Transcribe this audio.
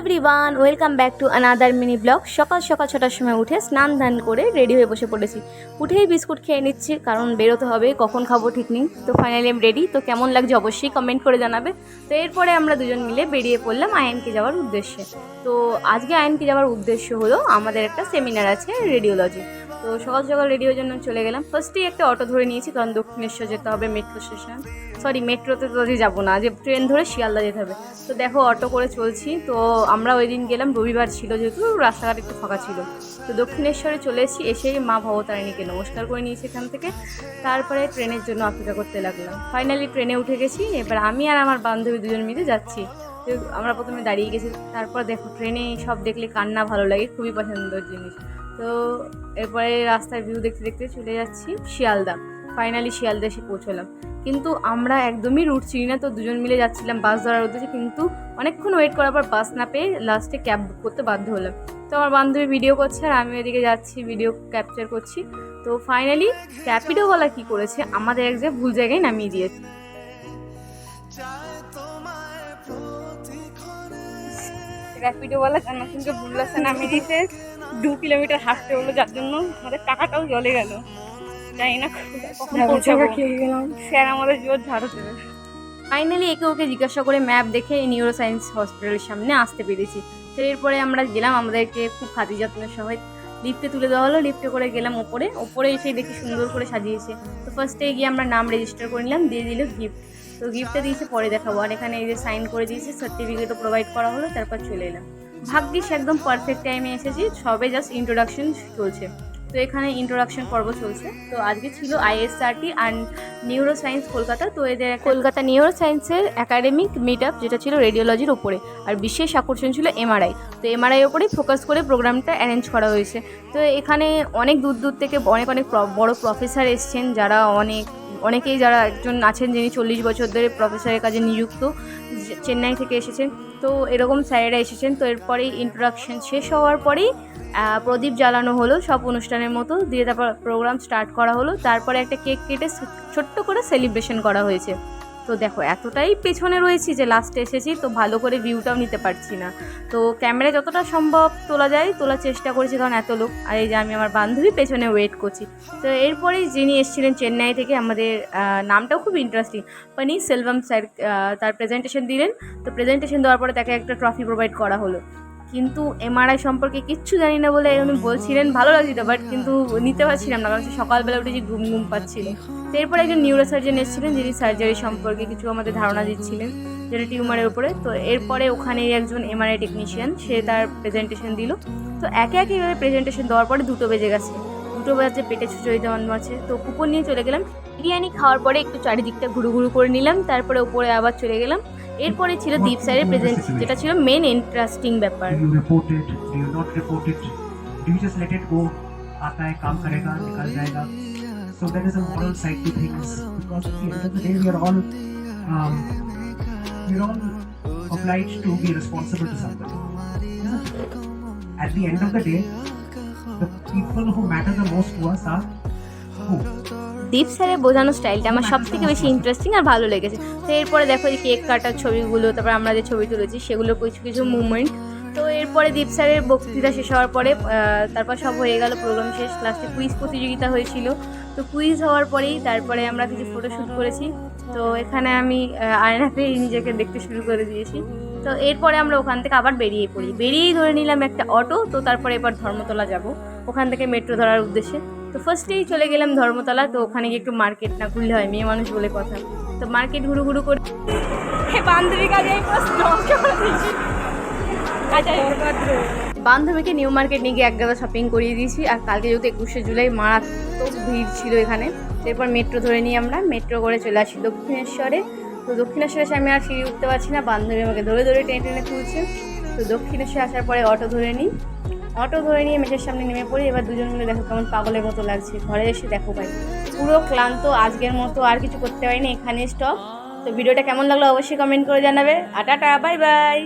Everyone welcome back to another mini blog সকাল সকাল ছটার সময় উঠে স্নান ধান করে রেডি হয়ে বসে পড়েছি। উঠেই বিস্কুট খেয়ে নিচ্ছি, কারণ বেরোতে হবে, কখন খাব ঠিক নেই। তো ফাইনালি আমি রেডি তো কেমন লাগছে অবশ্যই কমেন্ট করে জানাবে। তো এরপরে আমরা দুজন মিলে বেরিয়ে পড়লাম আয়নকে যাওয়ার উদ্দেশ্যে। তো আজকে আয়নকে যাওয়ার উদ্দেশ্য হলো আমাদের একটা সেমিনার আছে রেডিওলজি তো সকাল সকাল রেডিওর জন্য চলে গেলাম। ফার্স্টেই একটা অটো ধরে নিয়েছি, কারণ দক্ষিণেশ্বর যেতে হবে মেট্রো স্টেশন সরি মেট্রোতে তো যাব না যে ট্রেন ধরে শিয়ালদা যেতে হবে। তো দেখো, অটো করে চলছি। তো আমরা ওই দিন গেলাম, রবিবার ছিল যেহেতু, রাস্তাঘাট একটু ফাঁকা ছিল। তো দক্ষিণেশ্বরে চলে এসেছি এসেই মা ভবতারিণীকে নমস্কার করে নিয়েছি এখান থেকে। তারপরে ট্রেনের জন্য অপেক্ষা করতে লাগলাম। ফাইনালি ট্রেনে উঠে গেছি, এবার আমি আর আমার বান্ধবী দুজন মিলে যাচ্ছি। আমরা প্রথমে দাঁড়িয়ে গেছি, তারপর দেখো ট্রেনে সব দেখলে কান্না ভালো লাগে, খুবই পছন্দের জিনিস। তো এরপরে রাস্তার ভিউ দেখতে দেখতে চলে যাচ্ছি শিয়ালদা। ফাইনালি শিয়ালদা এসে পৌঁছলাম। কিন্তু আমরা একদমই রুট চিনি না, তো দুজন মিলে যাচ্ছিলাম বাস ধরার উদ্দেশ্যে। কিন্তু অনেকক্ষণ ওয়েট করার পর বাস না পেয়ে লাস্টে ক্যাব বুক করতে বাধ্য হলাম। তো আমার বান্ধবী ভিডিও করছে আর আমি ওইদিকে যাচ্ছি ভিডিও ক্যাপচার করছি। তো ফাইনালি ক্যাপিডোওয়ালা কী করেছে, আমাদের এক জায়গায় ভুল জায়গায় নামিয়ে দিয়েছে। র্যাপিডোওয়ালা কান্নাসিংকে ভুল রাস্তা নামিয়ে দিয়েছে দু কিলোমিটার হাঁটতে হলো যার জন্য আমাদের টাকাটাও জলে গেল। জানি না কখন পৌঁছাবো। স্যার আমাদের জোর ঝাড়ু দেবে ফাইনালি একে ওকে জিজ্ঞাসা করে ম্যাপ দেখে নিউরো সায়েন্স হসপিটালের সামনে আসতে পেরেছি। তো এরপরে আমরা গেলাম আমাদেরকে খুব খাতি যত্নের সবাই লিফটে তুলে দেওয়া হলো। লিফটে করে গেলাম ওপরে। ওপরে এসে দেখি সুন্দর করে সাজিয়েছে। তো ফার্স্টে গিয়ে আমরা নাম রেজিস্টার করে নিলাম দিয়ে দিল গিফট তো গিফটটা দিয়েছে, পরে দেখাবো। আর এখানে এই যে সাইন করে দিয়েছে সার্টিফিকেটও প্রোভাইড করা হলো, তারপর চলে এলাম। ভাগ্যিস একদম পারফেক্ট টাইমে এসেছি, সবে জাস্ট ইন্ট্রোডাকশন চলছে। তো এখানে ইন্ট্রোডাকশন পর্ব চলছে। তো আজকে ছিল ISRT and neuro science Kolkata, তো এদের কলকাতা নিউরো সায়েন্সের একাডেমিক মিট আপ যেটা ছিল রেডিওলজির ওপরে আর বিশেষ আকর্ষণ ছিল এমআরআই তো এমআরআই ওপরেই ফোকাস করে প্রোগ্রামটা অ্যারেঞ্জ করা হয়েছে। তো এখানে অনেক দূর দূর থেকে অনেক অনেক বড় প্রফেসর এসছেন, যারা অনেক অনেকেই যারা একজন আছেন যিনি চল্লিশ বছর ধরে প্রফেসরের কাজে নিযুক্ত চেন্নাই থেকে এসেছেন। তো এরকম স্যারেরা এসেছেন। তো এরপরেই ইন্ট্রোডাকশন শেষ হওয়ার পরেই প্রদীপ জ্বালানো হলো সব অনুষ্ঠানের মতো। দিয়ে তারপর প্রোগ্রাম স্টার্ট করা হলো। তারপরে একটা কেক কেটে ছোট্ট করে সেলিব্রেশন করা হয়েছে। তো দেখো, এতটাই পেছনে রয়েছি যে লাস্টে এসেছি, তো ভালো করে ভিউটাও নিতে পারছি না। তো ক্যামেরা যতটা সম্ভব তোলা যায়, তোলার চেষ্টা করেছি কারণ এত লোক, আর এই যে আমি আমার বান্ধবী পেছনে ওয়েট করছি। তো এরপরেই যিনি এসেছিলেন চেন্নাই থেকে, আমাদের নামটাও খুব ইন্টারেস্টিং পানি সেলভাম স্যার তার প্রেজেন্টেশন দিলেন। তো প্রেজেন্টেশন দেওয়ার পরে তাকে একটা ট্রফি প্রোভাইড করা হলো। কিন্তু এমআরআই সম্পর্কে কিচ্ছু জানি না বলে উনি বলছিলেন, ভালো লাগছিল বাট কিন্তু নিতে পারছিলাম না, কারণ সে উঠে যে ঘুম ঘুম পাচ্ছিল। তো এরপরে একজন নিউরো সার্জন এসেছিলেন, যিনি সার্জারি সম্পর্কে কিছু আমাদের ধারণা দিচ্ছিলেন, যেটা টিউমারের উপরে। তো এরপরে ওখানে একজন এমআরআই টেকনিশিয়ান সে তার প্রেজেন্টেশন দিল। তো একে একে এভাবে প্রেজেন্টেশন দেওয়ার পরে দুটো বেজে গেছে। দুটো বাজে পেটে ছুচড়ি দেওয়ানো আছে। তো কুপন নিয়ে চলে গেলাম। বিরিয়ানি খাওয়ার পরে একটু চারিদিকটা ঘুরু ঘুরু করে নিলাম তারপরে উপরে আবার চলে গেলাম এরপরে ছিল দীপ স্যারের প্রেজেন্ট যেটা ছিল মেন ইন্টারেস্টিং ব্যাপার Do you report it? Do you not report it? Do you just let it go? आता है काम करेगा निकल जाएगा so there is a moral side to things because at the end of the day we are all um, we're all obliged to be responsible to somebody at the end of the day the people who matter the most to us are who দীপ স্যারের বোঝানোর স্টাইলটা আমার সব থেকে বেশি interesting আর ভালো লেগেছে। তো এরপরে দেখো এই কেক কাটার ছবিগুলো, তারপর আমরা যে ছবি তুলেছি সেগুলো কিছু কিছু মুভমেন্ট তো এরপরে দীপ স্যারের বক্তৃতা শেষ হওয়ার পরে তারপর সব হয়ে গেল প্রোগ্রাম শেষ। লাস্টে কুইজ প্রতিযোগিতা হয়েছিল। তো কুইজ হওয়ার পরেই তারপরে আমরা কিছু ফটোশ্যুট করেছি। তো এখানে আমি আয়নাতেই নিজেকে দেখতে শুরু করে দিয়েছি। তো এরপরে আমরা ওখান থেকে আবার বেরিয়ে পড়ি। বেরিয়েই ধরে নিলাম একটা অটো, তো তারপরে এবার ধর্মতলা যাব। ওখান থেকে মেট্রো ধরার উদ্দেশ্যে। তো ফার্স্টেই চলে গেলাম ধর্মতলা, তো ওখানে গিয়ে একটু মার্কেট না ঘুরলে হয়, মেয়ে মানুষ বলে কথা। তো মার্কেট ঘুরু ঘুরু করে বান্ধবীকে নিউ মার্কেট নিয়ে গিয়ে এক গাদা শপিং করিয়ে দিয়েছি। আর কালকে যেহেতু একুশে জুলাই, মারাত্মক ভিড় ছিল এখানে। এরপর মেট্রো ধরে নিয়ে আমরা মেট্রো করে চলে আসি দক্ষিণেশ্বরে। তো দক্ষিণেশ্বর এসে আমি আর সিঁড়ি উঠতে পারছি না। বান্ধবী আমাকে ধরে ধরে টেনে টেনে তুলছে। তো দক্ষিণেশ্বর আসার পরে অটো ধরে নিই। অটো ধরে নিয়ে মেঝের সামনে নেমে পড়ি। এবার দুজন মিলে দেখো কেমন পাগলের মতো লাগছে। ঘরে এসে দেখো ভাই। পুরো ক্লান্ত আজকের মতো আর কিছু করতে পারিনি। এখানে স্টপ তো ভিডিওটা কেমন লাগল অবশ্যই কমেন্ট করে জানাবে। আটাটা বাই বাই